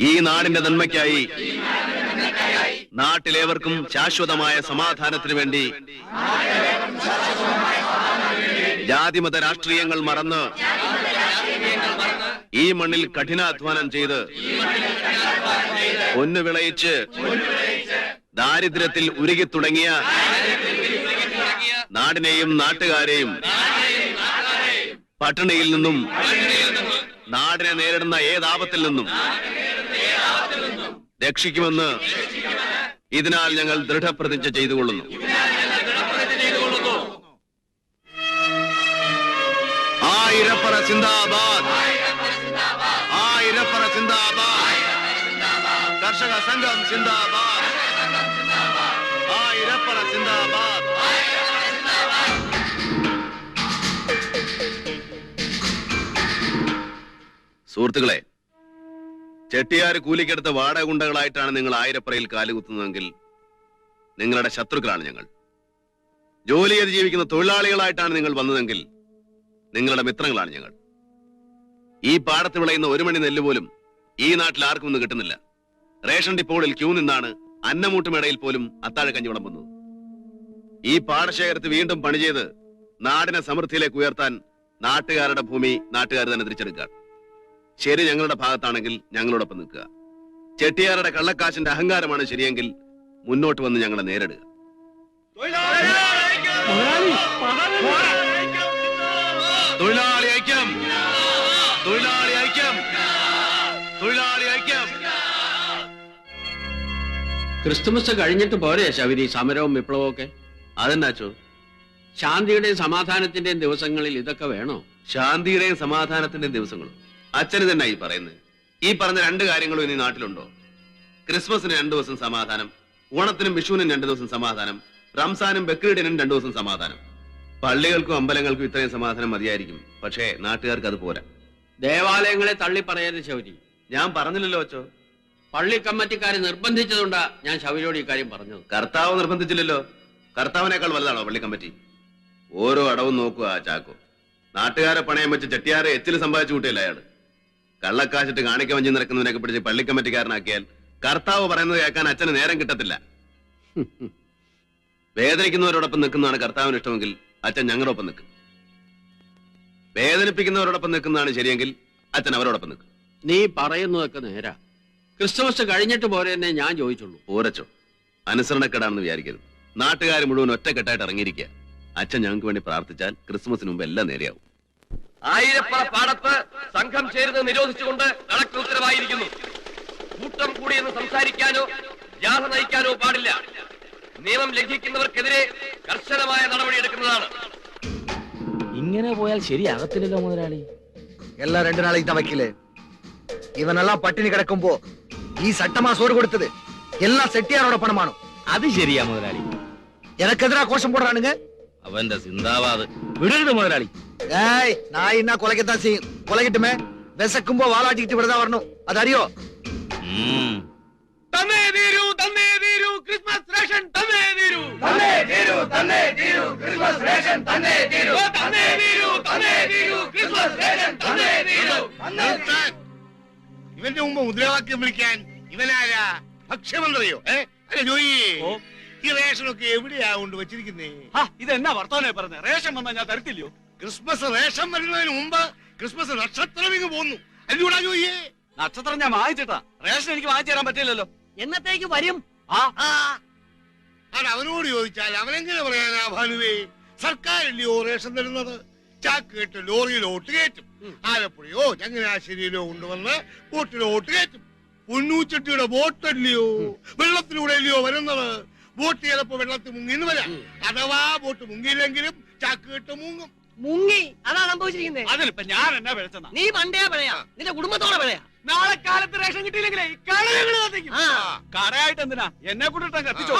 ഈ നാടിന്റെ നന്മയ്ക്കായി നാട്ടിലേവർക്കും ശാശ്വതമായ സമാധാനത്തിനു വേണ്ടി ജാതിമത രാഷ്ട്രീയങ്ങൾ മറന്ന് ഈ മണ്ണിൽ കഠിനാധ്വാനം ചെയ്ത് പൊന്നു വിളയിച്ച് ദാരിദ്ര്യത്തിൽ ഉരുകി തുടങ്ങിയ നാടിനെയും നാട്ടുകാരെയും പട്ടിണിയിൽ നിന്നും നാടിനെ നേരിടുന്ന ഏതാപത്തിൽ നിന്നും രക്ഷിക്കുമെന്ന് ഇതിനാൽ ഞങ്ങൾ ദൃഢപ്രതിജ്ഞ ചെയ്തുകൊള്ളുന്നു. ആയിരപ്പറ സിന്ദാബാദ്. ആയിരപ്പറ സിന്ദാബാദ്. കർഷക സംഘം സിന്ദാബാദ്. ആയിരപ്പറ സിന്ദാബാദ്. സുഹൃത്തുക്കളെ ചെട്ടിയാർ കൂലിക്കെടുത്ത വാടകുണ്ടകളായിട്ടാണ് നിങ്ങൾ ആയിരപ്പറയിൽ കാലുകുത്തുന്നതെങ്കിൽ നിങ്ങളുടെ ശത്രുക്കളാണ് ഞങ്ങൾ. ജോലി ചെയ്ത് ജീവിക്കുന്ന തൊഴിലാളികളായിട്ടാണ് നിങ്ങൾ വന്നതെങ്കിൽ നിങ്ങളുടെ മിത്രങ്ങളാണ് ഞങ്ങൾ. ഈ പാടത്ത് വിളയുന്ന ഒരു മണി നെല്ല് പോലും ഈ നാട്ടിൽ ആർക്കും ഒന്നും കിട്ടുന്നില്ല. റേഷൻ ഡിപ്പോകളിൽ ക്യൂ നിന്നാണ് അന്നമൂട്ടുമേടയിൽ പോലും അത്താഴ കഞ്ഞി വിളമ്പുന്നത്. ഈ പാടശേഖരത്ത് വീണ്ടും പണി ചെയ്ത് നാടിനെ സമൃദ്ധിയിലേക്ക് ഉയർത്താൻ നാട്ടുകാരുടെ ഭൂമി നാട്ടുകാർ തന്നെ തിരിച്ചെടുക്കുക. ശരി ഞങ്ങളുടെ ഭാഗത്താണെങ്കിൽ ഞങ്ങളോടൊപ്പം നിൽക്കുക. ചെട്ടിയാരുടെ കള്ളക്കാശിന്റെ അഹങ്കാരമാണ് ശരിയെങ്കിൽ മുന്നോട്ട് വന്ന് ഞങ്ങളെ നേരിടുക. തൊഴിലാളി ഐക്യം. തൊഴിലാളി ഐക്യം. തൊഴിലാളി ഐക്യം. ക്രിസ്തുമസ് കഴിഞ്ഞിട്ട് പോരെ ശബരി? സമരവും വിപ്ലവവും ഒക്കെ? അതെന്നാച്ചോ ശാന്തിയുടെയും സമാധാനത്തിന്റെയും ദിവസങ്ങളിൽ ഇതൊക്കെ വേണോ? ശാന്തിയുടെയും സമാധാനത്തിന്റെയും ദിവസങ്ങളും? അച്ഛന് തന്നെ ഈ പറയുന്നത്. ഈ പറഞ്ഞ രണ്ട് കാര്യങ്ങളും ഇനി നാട്ടിലുണ്ടോ? ക്രിസ്മസിന് രണ്ടു ദിവസം സമാധാനം ഓണത്തിനും വിഷുവിനും രണ്ടു ദിവസം സമാധാനം റംസാനും ബക്രീഡിനും രണ്ടു ദിവസം സമാധാനം. പള്ളികൾക്കും അമ്പലങ്ങൾക്കും ഇത്രയും സമാധാനം മതിയായിരിക്കും. പക്ഷേ നാട്ടുകാർക്ക് അത് പോരാ. ദേവാലയങ്ങളെ തള്ളി പറയരുത് ശൗരി. ഞാൻ പറഞ്ഞില്ലല്ലോ അച്ചോ പള്ളി കമ്മിറ്റിക്കാരെ നിർബന്ധിച്ചതുകൊണ്ടാ ഞാൻ ശൗരിയോട് ഈ കാര്യം പറഞ്ഞത്. കർത്താവ് നിർബന്ധിച്ചില്ലല്ലോ. കർത്താവിനേക്കാൾ വലുതാണോ പള്ളി കമ്മിറ്റി? ഓരോ അടവും നോക്കുക ആ ചാക്കോ. നാട്ടുകാരെ പണയം വെച്ച് ചെട്ടിയാറെ എച്ചിൽ സമ്പാദിച്ചു കൂട്ടിയല്ല അയാൾ? കള്ളക്കാശിട്ട് കാണിക്ക വഞ്ചി നിറക്കുന്നതിനൊക്കെ പിടിച്ച് പള്ളി കമ്മിറ്റിക്കാരനാക്കിയാൽ കർത്താവ് പറയുന്നത് കേൾക്കാൻ അച്ഛന് നേരം കിട്ടത്തില്ല. വേദനിക്കുന്നവരോടൊപ്പം നിൽക്കുന്നതാണ് കർത്താവിന് ഇഷ്ടമെങ്കിൽ അച്ഛൻ ഞങ്ങളോടൊപ്പം നിൽക്കും. വേദനിപ്പിക്കുന്നവരോടൊപ്പം നിൽക്കുന്നതാണ് ശരിയെങ്കിൽ അച്ഛൻ അവരോടൊപ്പം നിൽക്കും. നീ പറയുന്നതൊക്കെ നേരാ. ക്രിസ്തുമസ് കഴിഞ്ഞിട്ട് പോരെ എന്നെ ഞാൻ ചോദിച്ചുള്ളൂ. പോരച്ചോ. അനുസരണക്കേടാണെന്ന് വിചാരിക്കരുത്. നാട്ടുകാർ മുഴുവൻ ഒറ്റക്കെട്ടായിട്ട് ഇറങ്ങിയിരിക്കുക. അച്ഛൻ ഞങ്ങൾക്ക് വേണ്ടി പ്രാർത്ഥിച്ചാൽ ക്രിസ്മസിന് മുമ്പ് എല്ലാം നേരെയാവും. ആയിരപ്പള പാടത്ത് സംഘം ചേരുന്നത് നിരോധിച്ചുകൊണ്ട് കളക്ടർ ഉത്തരവായിരിക്കുന്നു. കൂട്ടം കൂടിയെന്ന് സംസാരിക്കാനോ ജാഥ നയിക്കാനോ പാടില്ല. നിയമം ലംഘിക്കുന്നവർക്കെതിരെ കർശനമായ നടപടിയെടുക്കുന്നതാണ് ഇങ്ങനെ പോയാൽ ശരിയാകത്തില്ലല്ലോ മുതലാളി. എല്ലാ രണ്ടു നാളേക്ക് തവക്കില്ലേ ഇവനെല്ലാം പട്ടിണി കിടക്കുമ്പോ ഈ സട്ടമാ സോറ് കൊടുത്തത്. എല്ലാ സെട്ടിയാരോടെ അത് ശരിയാ മുതലാളി. എനക്കെതിരാ കോശം പോടാനുങ്ക അവന്റെ സിന്താവാദ് വിടരുത് മുതലാളി. ഏയ് നായി എന്നാ കൊലക്കത്താ സീ കൊലകിട്ടുമേ? വിശക്കുമ്പോ വാളാട്ടിട്ട് വിടുന്ന പറഞ്ഞു. അതറിയോ? ഇവന്റെ മുമ്പ് മുദ്രാവാക്യം വിളിക്കാൻ ഇവനാരാ ഭക്ഷ്യമന്ത്രിയോ? ഏ? അല്ലെ ജോയി ഈ റേഷനൊക്കെ എവിടെയാ കൊണ്ട് വെച്ചിരിക്കുന്നേ? ഇതെന്നാ വർത്തമാനേ പറഞ്ഞ? റേഷൻ വന്നാ ഞാൻ തരത്തില്ലയോ? ക്രിസ്മസ് റേഷൻ വരുന്നതിന് മുമ്പ് ക്രിസ്മസ് നക്ഷത്രം ഇങ്ങ് പോന്നു. അല്ലൂടാ ജോയിയേ നക്ഷത്രം ഞാൻ വാങ്ങിച്ചിട്ടാ. റേഷൻ എനിക്ക് വാങ്ങിച്ചു തരാൻ പറ്റില്ലല്ലോ. എന്നത്തേക്ക് വരും? ആ. അത് അവനോട് ചോദിച്ചാൽ അവനെങ്ങനെ പറയാനാ ഭാനുവേ? സർക്കാരല്ലയോ റേഷൻ തരുന്നത്? ചാക്ക് കെട്ട് ലോറിയിലോട്ട് കയറ്റും. ആലപ്പുഴയോ ചങ്ങനാശ്ശേരിയിലോ കൊണ്ടുവന്ന് ബോട്ടിലോട്ട് കയറ്റും. പൊന്നൂച്ചട്ടിയുടെ ബോട്ടല്ലയോ വെള്ളത്തിലൂടെ അല്ലയോ വരുന്നത്? ബോട്ട് ചെയ്തപ്പോ വെള്ളത്തിൽ മുങ്ങിന്ന് വരാം. അഥവാ ബോട്ട് മുങ്ങിയില്ലെങ്കിലും ചാക്ക് കെട്ട് മുങ്ങും. മുങ്ങി. അതാ സംഭവിച്ചിരിക്കുന്നത്. അതിനിപ്പോ ഞാൻ എന്നാ വിളിച്ചതാ നീ പണ്ടേ പറയാ നിന്റെ കുടുംബത്തോടെ പറയാ നാളെ കാലത്ത് റേഷൻ കിട്ടിയില്ലെങ്കിലേ കട കത്തിക്കും. കടയായിട്ട് എന്തിനാ? എന്നെ കൂട്ടിട്ടാ കത്തിച്ചോ.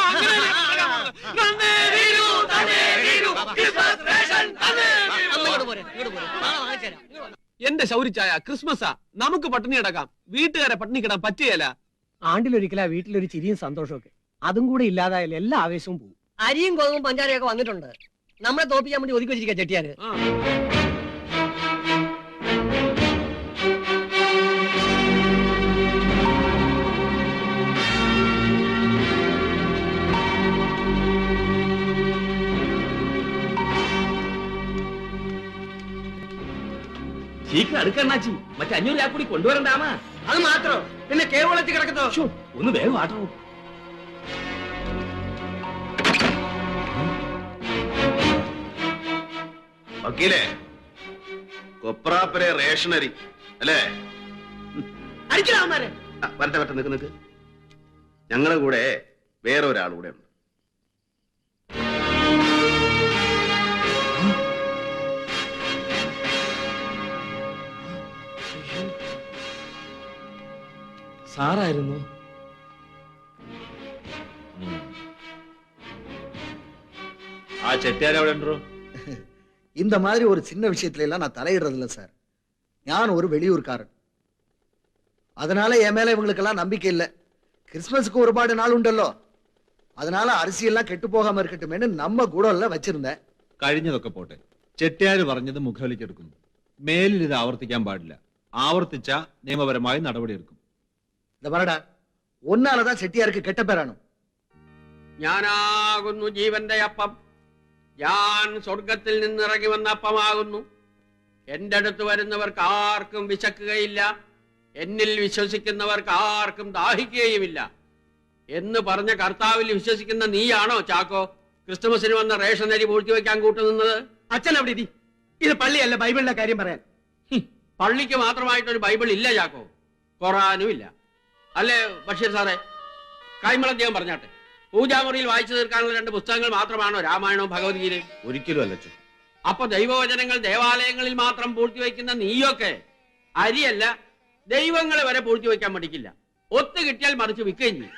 എന്റെ ശൗരിച്ചായ ക്രിസ്മസാ. നമുക്ക് പട്ടിണി കിടക്കാം. വീട്ടുകാരെ പട്ടിണി കിടാൻ പറ്റിയല്ല ആണ്ടിലൊരിക്കലാ വീട്ടിലൊരു ചിരിയും സന്തോഷമൊക്കെ അതും കൂടെ ഇല്ലാതായാലും എല്ലാ ആവേശവും പോകും അരിയും കോതും പഞ്ചാരയും ഒക്കെ വന്നിട്ടുണ്ട്. നമ്മളെ തോപ്പിക്കാൻ വേണ്ടി ഒതുക്കി വെച്ചിരിക്കുക ചെട്ടിയാര്. ചീക്ക് മറ്റേ അഞ്ഞൂറ് ആ കൂടി കൊണ്ടുവരണ്ടാമാ അത് മാത്രം. പിന്നെ കേവളത്തിൽ കിടക്കത്തോ? ഒന്ന് വേഗം ആട്ടോ വക്കീലേ? കൊപ്രാപ്പരെ റേഷനറി അല്ലേ? അടിക്കലാമാരെ ആ, വരട്ടെ വരട്ടെ നിക്ക് നിക്ക്. ഞങ്ങളുടെ കൂടെ വേറെ ഒരാൾ കൂടെ ഉണ്ട്. സാറായിരുന്നു? ആ ചെട്ടിയാർ എവിടെ ഉണ്ടോ? இந்த மாதிரி ஒரு சின்ன விஷயத்துல எல்லாம் நான் தலையிடுறது இல்லை சார் நான் ஒரு வெளியூர்காரன் அதனால என் மேல இவங்களுக்கெல்லாம் நம்பிக்கை இல்லை கிறிஸ்மஸுக்கு ஒருபாடு நாள் உண்டല്ലോ அதனால அரிசியெல்லாம் கெட்டு போகாம இருக்கட்டுமேனு நம்ம ഗുഡോണില് വെച്ചിരുന്നേ കഴിഞ്ഞതൊക്കെ പോട്ടെ ചെട്ടിയാർ പറഞ്ഞത് മുഖവിലിക്കെടുക്കുന്നു മേലിൽ ഇത് ആവർത്തിക്കാൻ പാടില്ല ആവർത്തിച്ച നിയമപരമായി നടപടിയെടുക്കും ഇത് പറടാ ഒന്നാലതാ ചെട്ടിയാർക്ക് കെട്ടപ്പേരാണോ ഞാനാകുന്നു ജീവന്റെ അപ്പം ഞാൻ സ്വർഗത്തിൽ നിന്നിറങ്ങി വന്ന അപ്പമാകുന്നു എന്റെ അടുത്ത് വരുന്നവർക്ക് ആർക്കും വിശക്കുകയില്ല. എന്നിൽ വിശ്വസിക്കുന്നവർക്ക് ആർക്കും ദാഹിക്കുകയുമില്ല. എന്ന് പറഞ്ഞ കർത്താവിൽ വിശ്വസിക്കുന്ന നീയാണോ ചാക്കോ? ക്രിസ്തുമസിന് വന്ന റേഷൻ അരി പൂഴ്ത്തിവെക്കാൻ കൂട്ടുനിന്നത്? അച്ഛൻ അവിടെ ഇത് പള്ളിയല്ല ബൈബിളിന്റെ കാര്യം പറയാൻ. പള്ളിക്ക് മാത്രമായിട്ടൊരു ബൈബിൾ ഇല്ല ചാക്കോ. ഖുറാനും ഇല്ല. അല്ലേ ബഷീർ സാറേ? കൈമളം ചെയ്യാൻ പറഞ്ഞാട്ടെ. പൂജാമുറിയിൽ വായിച്ചു തീർക്കാനുള്ള രണ്ട് പുസ്തകങ്ങൾ മാത്രമാണോ രാമായണവും ഭഗവത്ഗീതയും? ഒരിക്കലും അല്ലച്ചു അപ്പൊ ദൈവവചനങ്ങൾ ദേവാലയങ്ങളിൽ മാത്രം പൂഴ്ത്തിവെക്കുന്ന നീയൊക്കെ അരിയല്ല ദൈവങ്ങളെ വരെ പൂഴ്ത്തിവെക്കാൻ പഠിക്കില്ല ഒത്തു കിട്ടിയാൽ മറിച്ച് വിൽക്കുകയും ചെയ്യും.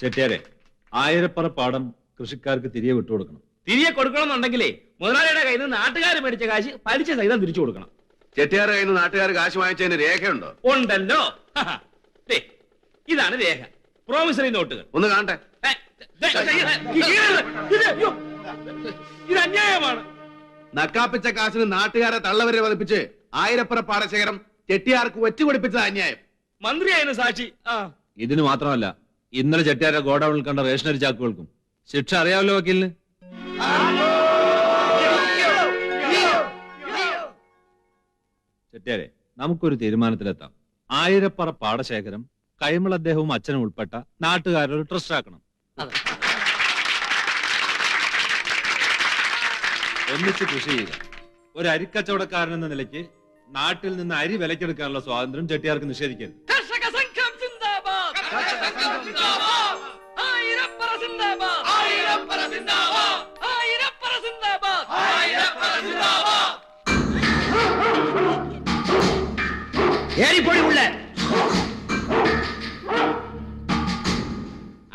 ചെട്ടിയാരെ ആയിരപ്പറ പാടം കൃഷിക്കാർക്ക് തിരികെ വിട്ടു കൊടുക്കണം തിരികെ കൊടുക്കണമെന്നുണ്ടെങ്കിലേ മുതലാളിയുടെ കയ്യിൽ നിന്ന് നാട്ടുകാർ മേടിച്ച കാശ് പലിശ സഹിതം തിരിച്ചു കൊടുക്കണം. ചെട്ടിയാരുടെ കയ്യിൽ നിന്ന് നാട്ടുകാർ കാശ് വാങ്ങിച്ചതിന് രേഖയുണ്ടോ? ഉണ്ടല്ലോ. ഇതാണ് രേഖ. പ്രോമിസറി നോട്ടുകൾ ഒന്ന് കാണട്ടെ. ഇത് അന്യായമാണ്. നക്കാപ്പിച്ച കാശിന് നാട്ടുകാരെ തള്ളവരെ വധിപ്പിച്ച് ആയിരപ്പുറ പാടശേഖരം ചെട്ടിയാർക്ക് ഒറ്റുകൊടുപ്പിച്ചത് അന്യായം. മന്ത്രിയായിരുന്നു സാക്ഷി. ഇതിന് മാത്രമല്ല ഇന്നലെ ചെട്ടിയാരെ ഗോഡൌണിൽ കണ്ട റേഷനറി ചാക്കുകൾക്കും. ശിക്ഷ അറിയാമല്ലോ വക്കീലിന്? ചെട്ടിയാരെ നമുക്കൊരു തീരുമാനത്തിലെത്താം. ആയിരപ്പറ പാടശേഖരം കൈമൾ അദ്ദേഹവും അച്ഛനും ഉൾപ്പെട്ട നാട്ടുകാരൊരു ട്രസ്റ്റ് ആക്കണം. ഒന്നിച്ച് കൃഷി ചെയ്യുക. ഒരു അരിക്കച്ചവടക്കാരൻ എന്ന നിലയ്ക്ക് നാട്ടിൽ നിന്ന് അരി വിലക്കെടുക്കാനുള്ള സ്വാതന്ത്ര്യം ചെട്ടിയാർക്ക് നിഷേധിക്കരുത്. ആയിരപ്പറ സിന്ദാബാദ്. ആയിരപ്പറ സിന്ദാബാദ്. ആയിരപ്പറ സിന്ദാബാദ്. ஏறி போய் உள்ள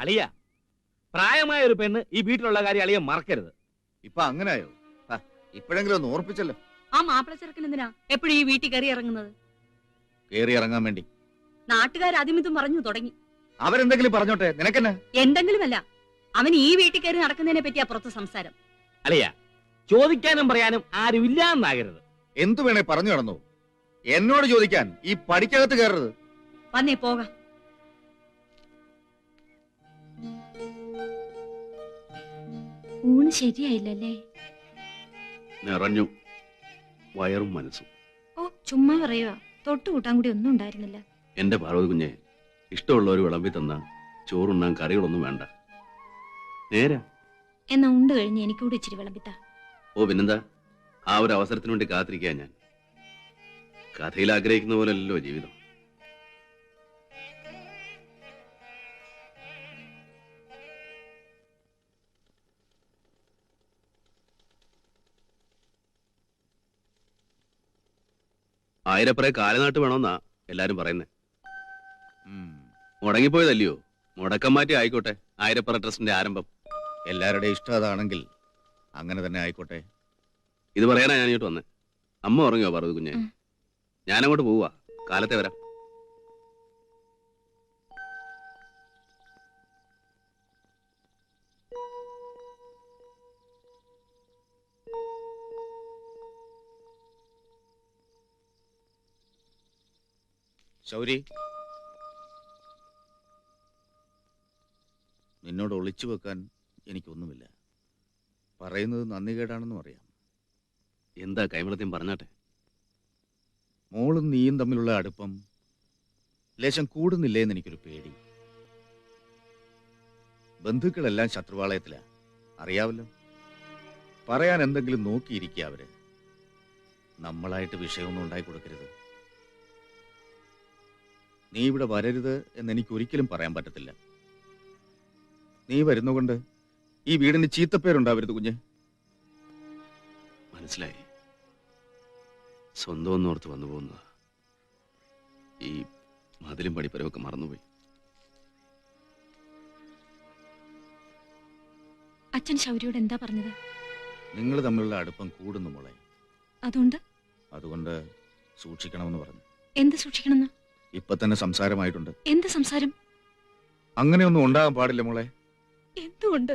അളിയ പ്രായമായ ഒരു പെണ്ണ് ഈ വീട്ടിലുള്ള കാര്യം അളിയ മറക്കരുത് ഇപ്പൊ അങ്ങനായോ ഇപ്പോഴെങ്കിലും ഒന്ന് ഓർപ്പിച്ചല്ലോ ആ മാപ്പിള ചെറുക്കൻ എന്തിനാ എപ്പോഴും ഈ വീട്ടിൽ കയറി ഇറങ്ങുന്നത് കേറി ഇറങ്ങാൻ വേണ്ടി നാട്ടുകാർ ആദ്യമിതും പറഞ്ഞു തുടങ്ങി അവരെന്തെങ്കിലും പറഞ്ഞോട്ടെ നിനക്കെന്നെ എന്തെങ്കിലുമല്ല അവൻ ഈ വീട്ടിൽ കയറി നടക്കുന്നതിനെ പറ്റി അപ്പുറത്ത് സംസാരം അളിയ ചോദിക്കാനും പറയാനും ആരും ഇല്ലാന്നാകരുത് എന്തു വേണേ പറഞ്ഞു നടന്നു എന്നോട് ചോദിക്കാൻ ഈ പടിക്കകത്ത് കയറരുത്. വന്നേ പോകാം. ഊണ് ശരിയായില്ലല്ലേ? നിറഞ്ഞു വയറും മനസ്സും. ഓ ചുമ്മാ പറയുക തൊട്ടു കൂട്ടാൻ കൂടി ഒന്നും ഉണ്ടായിരുന്നില്ല. എന്റെ പാർവതി കുഞ്ഞെ ഇഷ്ടമുള്ളവർ വിളമ്പി തന്ന ചോറുണ്ണാൻ കറികളൊന്നും വേണ്ട. നേരാ. എന്നാ ഉണ്ട് കഴിഞ്ഞ് എനിക്കൂടി ഇച്ചിരി വിളമ്പിത്ത. ഓ പിന്നെന്താ? ആ ഒരു അവസരത്തിന് വേണ്ടി കാത്തിരിക്കുക ഞാൻ. കഥയിൽ ആഗ്രഹിക്കുന്ന പോലല്ലോ ജീവിതം. ആയിരപ്പറേ കാലനാട്ട് വേണമെന്നാ എല്ലാരും പറയുന്നേ. മുടങ്ങിപ്പോയതല്ലയോ? മുടക്കം മാറ്റി ആയിക്കോട്ടെ ആയിരപ്പറ ട്രസ്റ്റിന്റെ ആരംഭം. എല്ലാവരുടെയും ഇഷ്ടം അതാണെങ്കിൽ അങ്ങനെ തന്നെ ആയിക്കോട്ടെ. ഇത് പറയാനാ ഞാൻ ഇങ്ങോട്ട് വന്നേ. അമ്മ ഉറങ്ങിയോ പറഞ്ഞു കുഞ്ഞെ. ഞാനങ്ങോട്ട് പോവാ കാലത്തെ വരാം. ശൗരി. നിന്നോട് ഒളിച്ചു വെക്കാൻ എനിക്കൊന്നുമില്ല. പറയുന്നത് നന്ദി കേടാണെന്നും അറിയാം. എന്താ കൈമളത്യം പറഞ്ഞാട്ടെ? മോളും നീയും തമ്മിലുള്ള അടുപ്പം ലേശം കൂടുന്നില്ലേ എന്ന് എനിക്കൊരു പേടി. ബന്ധുക്കളെല്ലാം ശത്രുവാളയത്തിലാ അറിയാവല്ലോ. പറയാൻ എന്തെങ്കിലും നോക്കിയിരിക്കുക അവർ. നമ്മളായിട്ട് വിഷയമൊന്നും ഉണ്ടായി കൊടുക്കരുത് നീ ഇവിടെ വരരുത് എന്ന് എനിക്ക് ഒരിക്കലും പറയാൻ പറ്റത്തില്ല. നീ വരുന്നുകൊണ്ട് ഈ വീടിന് ചീത്തപ്പേരുണ്ടാവരുത് കുഞ്ഞ്. മനസ്സിലായി. സ്വന്തം ഒന്നോർത്ത് വന്നു പോകുന്നതാ. ഈ മതിലും പഠിപ്പരമൊക്കെ മറന്നുപോയി. അച്ഛൻ ശൗരിയോട് എന്താ പറഞ്ഞത്? നിങ്ങൾ തമ്മിലുള്ള അടുപ്പം കൂടുന്നു മോളെ. അതുകൊണ്ട്? അതുകൊണ്ട് സൂക്ഷിക്കണമെന്ന് പറഞ്ഞു. എന്ത് സൂക്ഷിക്കണമെന്ന്? ഇപ്പൊ തന്നെ സംസാരമായിട്ടുണ്ട്. എന്ത് സംസാരം? അങ്ങനെയൊന്നും ഉണ്ടാകാൻ പാടില്ല മോളെ. എന്തുകൊണ്ട്?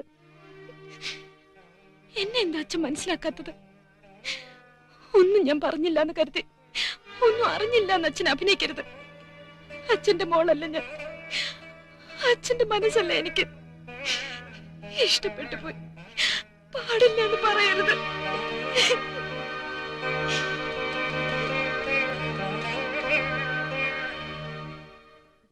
എന്നെ എന്താ അച്ഛൻ മനസ്സിലാക്കാത്തത്? ഒന്നും ഞാൻ പറഞ്ഞില്ല എന്ന് കരുതി. ഒന്നും അറിഞ്ഞില്ല എന്ന് അച്ഛൻ അഭിനയിക്കരുത്. അച്ഛന്റെ മോളല്ല ഞാൻ. അച്ഛന്റെ മനസ്സല്ല എനിക്ക്. ഇഷ്ടപ്പെട്ടു പോയി. പാടില്ല എന്ന് പറയരുത്.